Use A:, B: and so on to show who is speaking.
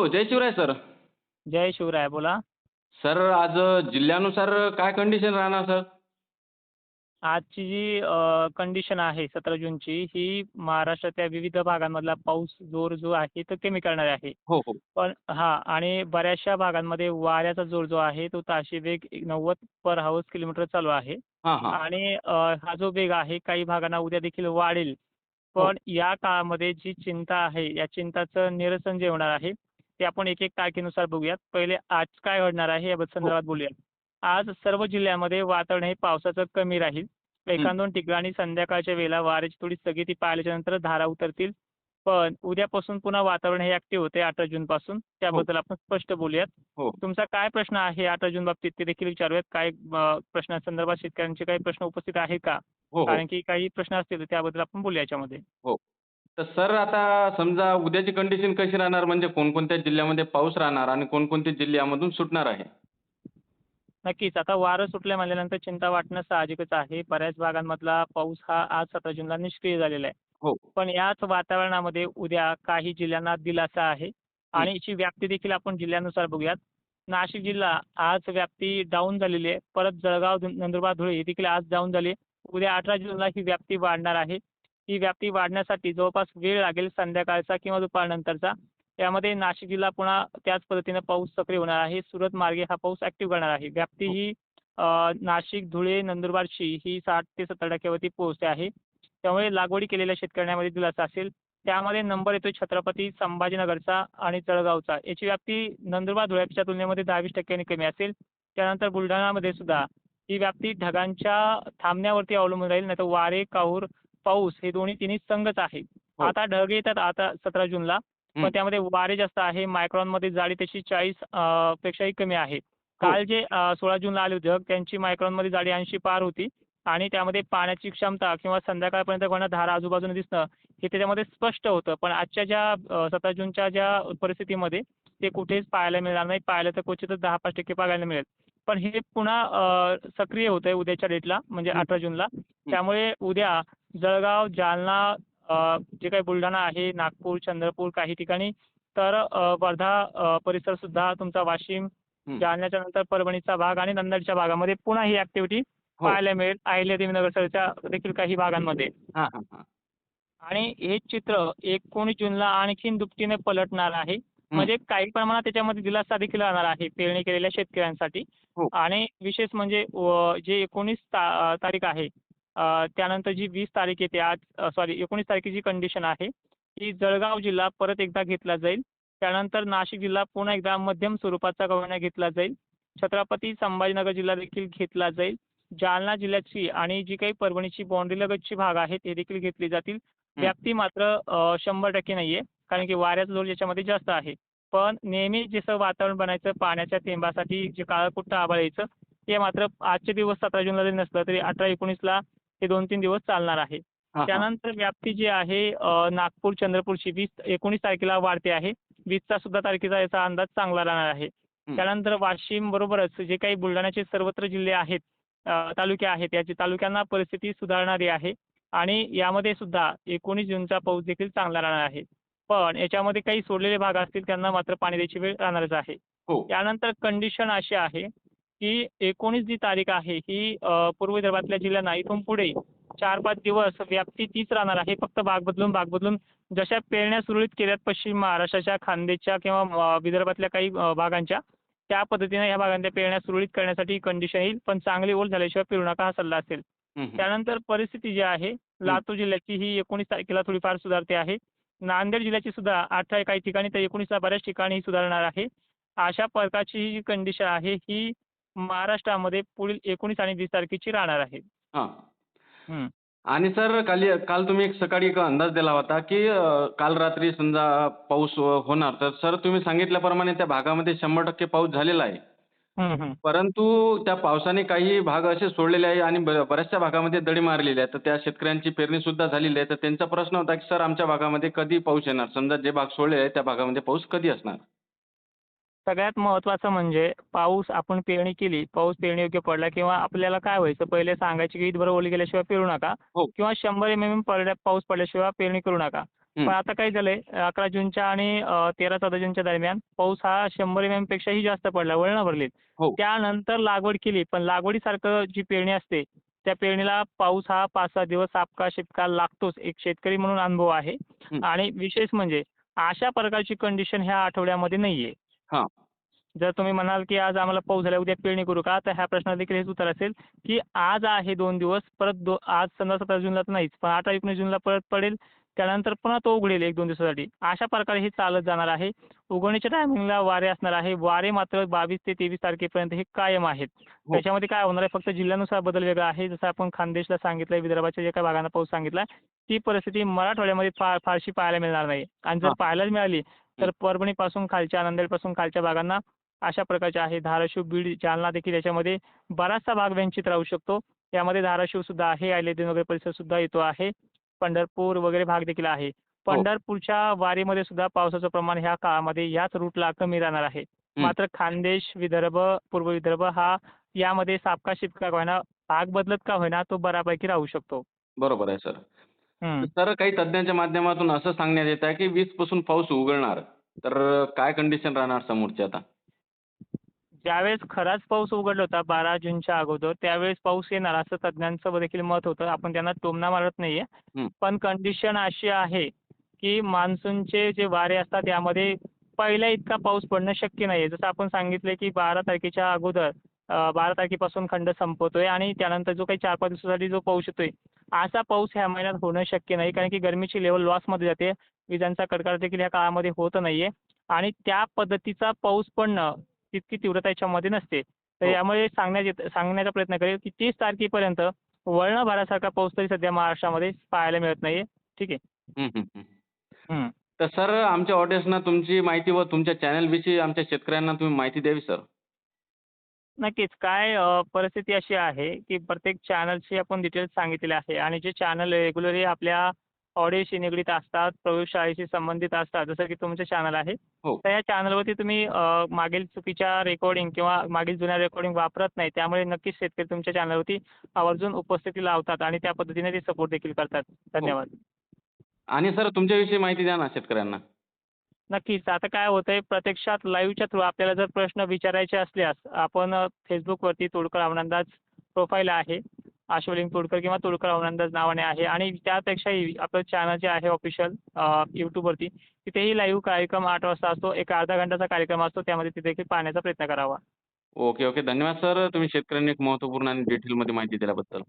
A: Hello जय Shivray sir.
B: जय शिवराय बोला.
A: सर आज जिल्ह्यानुसार काय कंडिशन राहणार सर?
B: आजची जी कंडिशन आहे सतरा जूनची ही महाराष्ट्राच्या विविध भागांमधला पाऊस जोर जो आहे तो कमी करणारी आहे.
A: हो हो.
B: पण हां आणि बऱ्याचशा भागांमध्ये वाऱ्याचा जोर जो आहे तो ताशी वेग नव्वद पर हाऊस किलोमीटर चालू आहे.
A: हां हां.
B: आणि अ, हा जो वेग आहे काही भागांना उद्या देखील वाढेल. पण या काळामध्ये जी चिंता आहे या चिंताचं निरसन जे होणार आहे ते आपण एक एक तारखेनुसार बघूयात. पहिले आज काय घडणार आहे या संदर्भात बोलूयात. आज सर्व जिल्ह्यामध्ये वातावरण हे पावसाचं कमी राहील. एखाद दोन ठिकाणी संध्याकाळच्या वेळेला वाऱ्याची थोडी स्थगिती पाहिल्याच्या नंतर धारा उतरतील. पण उद्यापासून पुन्हा वातावरण हे ऍक्टिव्ह होते अठरा जून पासून. त्याबद्दल आपण स्पष्ट बोलूयात.
A: हो.
B: तुमचा काय प्रश्न आहे अठरा जून बाबतीत ते देखील विचारूयात. काय प्रश्नासंदर्भात शेतकऱ्यांचे काही प्रश्न उपस्थित आहेत का?
A: हो हो.
B: कारण की काही प्रश्न असतील तर त्याबद्दल आपण बोलूया याच्यामध्ये.
A: हो. तर सर आता समजा उद्याची कंडिशन कशी राहणार? म्हणजे कोणकोणत्या जिल्ह्यामध्ये पाऊस राहणार आणि कोणकोणते जिल्हे यामधून सुटणार आहे?
B: नक्कीच. आता वारं सुटलं म्हणल्यानंतर चिंता वाटणं साहजिकच आहे. बऱ्याच भागांमधला पाऊस हा आज सतरा जूनला निष्क्रिय झालेला आहे.
A: हो.
B: पण याच वातावरणामध्ये उद्या काही जिल्ह्यांना दिलासा आहे. आणि याची व्याप्ती देखील आपण जिल्ह्यानुसार बघूयात. नाशिक जिल्हा आज व्याप्ती डाऊन झालेली आहे. परत जळगाव नंदुरबार धुळे ही देखील आज डाऊन झाली. उद्या अठरा जूनला ही व्याप्ती वाढणार आहे. ही व्याप्ती वाढण्यासाठी जवळपास वेळ लागेल संध्याकाळचा किंवा दुपारनंतरचा. त्यामध्ये नाशिक जिल्हा पुन्हा त्याच पद्धतीनं पाऊस सक्रिय होणार आहे. सुरत मार्गे हा पाऊस ऍक्टिव्ह करणार आहे. व्याप्ती ही नाशिक धुळे नंदुरबारची ही साठ ते सत्तर टक्क्यावरती पोहोचते आहे. त्यामुळे लागवडी केलेल्या शेतकऱ्यांमध्ये दिलासा असेल. त्यामध्ये नंबर येतो छत्रपती संभाजीनगरचा आणि जळगावचा. याची व्याप्ती नंदुरबार धुळ्याच्या तुलनेमध्ये दहा वीस टक्क्यांनी कमी असेल. त्यानंतर बुलढाणामध्ये सुद्धा. ही व्याप्ती ढगांच्या थांबण्यावरती अवलंबून राहील नाही तर वारे काहूर पाऊस हे दोन्ही तिन्ही संघच आहे.
A: हो.
B: आता ढग येतात आता सतरा जूनला.
A: हं.
B: पण त्यामध्ये वारे जास्त आहे. मायक्रॉनमध्ये जाडी त्याची चाळीस पेक्षाही कमी आहे. काल जे सोळा जूनला आले होते त्यांची मायक्रॉनमध्ये जाडी ऐंशी पार होती. आणि त्यामध्ये पाण्याची क्षमता किंवा संध्याकाळपर्यंत कोणा धारा आजूबाजूने दिसणं हे त्याच्यामध्ये स्पष्ट होतं. पण आजच्या ज्या सतरा जूनच्या ज्या परिस्थितीमध्ये ते कुठेच पाहायला मिळणार नाही. पाहिलं तर क्वचितच दहा पाच टक्के पाहायला मिळेल. पण हे पुन्हा सक्रिय होत आहे उद्याच्या डेटला म्हणजे अठरा जूनला. त्यामुळे उद्या जळगाव जालना जे काही बुलढाणा आहे नागपूर चंद्रपूर काही ठिकाणी तर वर्धा परिसर सुद्धा तुमचा वाशिम. जालन्याच्या नंतर परभणीचा भाग आणि नंदरच्या भागामध्ये पुन्हा ही ऍक्टिव्हिटी
A: हो.
B: पाहायला मिळेल. अहिल्यादेवीनगरच्या देखील काही भागांमध्ये. आणि हे चित्र एकोणीस जूनला आणखीन दुपटीने पलटणार आहे. म्हणजे काही प्रमाणात त्याच्यामध्ये दिलासा देखील राहणार आहे पेरणी केलेल्या शेतकऱ्यांसाठी.
A: हो.
B: आणि विशेष म्हणजे व- जे एकोणीस ता तारीख आहे अ, त्यानंतर जी वीस तारीख येते आज सॉरी एकोणीस तारखेची कंडिशन आहे की जळगाव जिल्हा परत एकदा घेतला जाईल. त्यानंतर नाशिक जिल्हा पुन्हा एकदा मध्यम स्वरूपाचा गव्हाणा घेतला जाईल. छत्रपती संभाजीनगर जिल्हा देखील घेतला जाईल. जालना जिल्ह्याची आणि जी काही परभणीची बाँड्री लगतची भाग आहेत ते देखील घेतली जातील. व्याप्ती मात्र अ, शंभर टक्के नाही आहे कारण की वाऱ्याचा जोर याच्यामध्ये जास्त आहे. पण नेहमी जसं वातावरण बनायचं पाण्याच्या थेंबासाठी जे काळं आभाळ यायचं ते मात्र आजचे दिवस सतरा जूनला जरी नसलं तरी अठरा एकोणीसला हे दोन तीन दिवस चालणार आहे. त्यानंतर व्याप्ती जी आहे नागपूर चंद्रपूरची वीस एकोणीस तारखेला वाढते आहे. वीसचा सुद्धा तारखेचा याचा अंदाज चांगला राहणार आहे. त्यानंतर वाशिम बरोबरच जे काही बुलढाण्याचे सर्वत्र जिल्हे आहेत तालुके आहेत याची तालुक्यांना परिस्थिती सुधारणारी आहे. आणि यामध्ये सुद्धा एकोणीस जूनचा पाऊस देखील चांगला राहणार आहे. पण याच्यामध्ये काही सोडलेले भाग असतील त्यांना मात्र पाणी द्यायची वेळ राहणारच आहे.
A: हो.
B: त्यानंतर कंडिशन अशी आहे की एकोणीस जी तारीख आहे ही पूर्व विदर्भातल्या जिल्ह्यांना इथून पुढे चार पाच दिवस व्याप्ती तीच राहणार आहे. फक्त भाग बदलून भाग बदलून जशा पेरण्या सुरळीत केल्यात पश्चिम महाराष्ट्राच्या खानदेशच्या किंवा विदर्भातल्या काही भागांच्या त्या पद्धतीने या भागांच्या पेरण्या सुरळीत करण्यासाठी कंडिशन येईल. पण चांगली ओल झाल्याशिवाय पेरू नका हा सल्ला असेल.
A: हं, हं.
B: त्यानंतर परिस्थिती जी आहे लातूर जिल्ह्याची ही एकोणीस तारखेला थोडीफार सुधारते आहे. नांदेड जिल्ह्याची सुद्धा अठरा काही ठिकाणी तर एकोणीसला बऱ्याच ठिकाणी ही सुधारणार आहे अशा प्रकारची ही जी कंडिशन आहे ही महाराष्ट्रामध्ये पुढील एकोणीस आणि वीस तारखेची राहणार आहे.
A: आणि सर काल काल तुम्ही एक सकाळी एक अंदाज दिला होता की अ, काल रात्री समजा पाऊस अ, होणार तर सर तुम्ही सांगितल्याप्रमाणे त्या भागामध्ये शंभर टक्के पाऊस झालेला आहे. परंतु त्या पावसाने काही भाग असे सोडलेले आहे आणि ब- बऱ्याचशा भागामध्ये दडी मारलेली आहे. तर त्या शेतकऱ्यांची पेरणी सुद्धा झालेली आहे. तर त्यांचा प्रश्न होता की सर आमच्या भागामध्ये कधी पाऊस येणार? समजा जे भाग सोडले आहे त्या भागामध्ये पाऊस कधी असणार?
B: सगळ्यात महत्त्वाचं म्हणजे पाऊस आपण पेरणी केली पाऊस पेरणी योग्य पडला किंवा आपल्याला काय व्हायचं? पहिले सांगायचे की ईदभर ओली गेल्याशिवाय पेरू नका.
A: हो.
B: किंवा शंभर एम एम पडल्या पाऊस पडल्याशिवाय पेरणी करू नका. पण आता काय झालंय अकरा जूनच्या आणि तेरा चौदा जूनच्या दरम्यान पाऊस हा शंभर एम पेक्षाही जास्त पडला वळणं भरलीत
A: हो.
B: त्यानंतर लागवड केली पण लागवडीसारखं जी पेरणी असते त्या पेरणीला पाऊस हा पाच सहा दिवस आपका शिपका लागतोच एक शेतकरी म्हणून अनुभव आहे. आणि विशेष म्हणजे अशा प्रकारची कंडिशन ह्या आठवड्यामध्ये नाहीये. जर तुम्ही म्हणाल की आज आम्हाला पाऊस झाला उद्या पेरणी करू का? तर ह्या प्रश्नाला देखील हेच उत्तर असेल की आज आहे दोन दिवस परत दो आज समजा सतरा जूनला तर नाहीच पण अठरा एकोणीस जूनला परत पडेल त्यानंतर पुन्हा तो उघडेल एक दोन दिवसासाठी. अशा प्रकारे हे चालत जाणार आहे. उगवणीच्या टायमिंगला वारे असणार आहे. वारे मात्र बावीस ते तेवीस तारखेपर्यंत हे कायम आहेत.
A: हो.
B: त्याच्यामध्ये काय होणार आहे? फक्त जिल्ह्यानुसार बदल वेगळा आहे. जसं आपण खानदेशला सांगितलंय विदर्भाच्या जे काही भागांना पाऊस सांगितला ती परिस्थिती मराठवाड्यामध्ये फार फारशी पाहायला मिळणार नाही. आणि जर
A: हां.
B: पाहायला मिळाली तर परभणीपासून खालच्या नांदेडपासून खालच्या भागांना अशा प्रकारच्या आहे. धाराशिव बीड जालना देखील याच्यामध्ये बराचसा भाग वंचित राहू शकतो. यामध्ये धाराशिव सुद्धा आहे. आयलेदीन वगैरे परिसर सुद्धा येतो आहे. पंढरपूर वगैरे भाग देखील आहे.
A: हो.
B: पंढरपूरच्या वारीमध्ये सुद्धा पावसाचं प्रमाण ह्या काळामध्ये याच रूटला कमी राहणार आहे. मात्र खानदेश विदर्भ पूर्व विदर्भ हा यामध्ये सापका शिपका होईना भाग बदलत का होईना तो बऱ्यापैकी राहू शकतो.
A: बरोबर आहे सर. सर काही तज्ज्ञांच्या माध्यमातून असं सांगण्यात येत आहे की वीसपासून पाऊस उघडणार. तर काय कंडिशन राहणार समोरची आता?
B: ज्यावेळेस खराच पाऊस उघडला होता बारा जूनच्या अगोदर त्यावेळेस पाऊस येणार असं तज्ज्ञांचं देखील मत होतं. आपण त्यांना टोमणा मारत नाहीये. पण कंडिशन अशी आहे की मान्सूनचे जे वारे असतात यामध्ये पहिल्या इतका पाऊस पडणं शक्य नाही जसं आपण सांगितलं की बारा तारखेच्या अगोदर बारा तारखेपासून खंड संपतोय आणि त्यानंतर जो काही चार पाच दिवसासाठी जो पाऊस येतोय असा पाऊस ह्या महिन्यात होणं शक्य नाही. कारण की गरमीची लेवल लॉसमध्ये जाते. विजांचा कडकडाट देखील या काळामध्ये होत नाहीये. आणि त्या पद्धतीचा पाऊस पडणं तितकी तीव्रता याच्यामध्ये नसते. तर
A: हो.
B: यामुळे सांगण्यात येत सांगण्याचा प्रयत्न करेल की तीस तारखेपर्यंत वळणं भरासारखा पाऊस तरी सध्या महाराष्ट्रामध्ये पाहायला मिळत नाहीये. ठीक आहे.
A: तर सर आमच्या ऑडियन्सना तुमची माहिती व तुमच्या चॅनलविषयी आमच्या शेतकऱ्यांना तुम्ही माहिती द्यावी सर.
B: नक्कीच. काय परिस्थिती अशी आहे की प्रत्येक चॅनलची आपण डिटेल्स सांगितलेले आहे आणि जे चॅनल रेग्युलरली आपल्या ऑडिओशी निगडीत असतात प्रयोगशाळेशी संबंधित असतात जसं की तुमचं चॅनल आहे.
A: हो.
B: तर या चॅनलवरती तुम्ही अ, मागील चुकीच्या रेकॉर्डिंग किंवा मागील जुन्या रेकॉर्डिंग वापरत नाही त्यामुळे नक्कीच शेतकरी तुमच्या चॅनलवरती आवर्जून उपस्थिती लावतात आणि त्या पद्धतीने ते सपोर्ट देखील करतात. धन्यवाद.
A: आणि सर तुमच्याविषयी माहिती द्या ना शेतकऱ्यांना.
B: नक्कीच. आता काय होतंय प्रत्यक्षात लाईव्हच्या थ्रू आपल्याला जर प्रश्न विचारायचे असल्यास आपण अ, फेसबुकवरती तोडकर अवनंदाज प्रोफाईल आहे. आशुलिंग तुडकर किंवा तुडकर अवनंदाज नावाने आहे. आणि त्यापेक्षाही आपलं चॅनल जे आहे ऑफिशियल यूट्यूबवरती तिथेही लाईव्ह कार्यक्रम आठ वाजता असतो. एक अर्धा घंटाचा कार्यक्रम असतो. त्यामध्ये तिथे देखील पाहण्याचा प्रयत्न करावा.
A: Okay okay. धन्यवाद सर. तुम्ही शेतकऱ्यांनी एक महत्त्वपूर्ण आणि डिटेलमध्ये माहिती दिल्याबद्दल.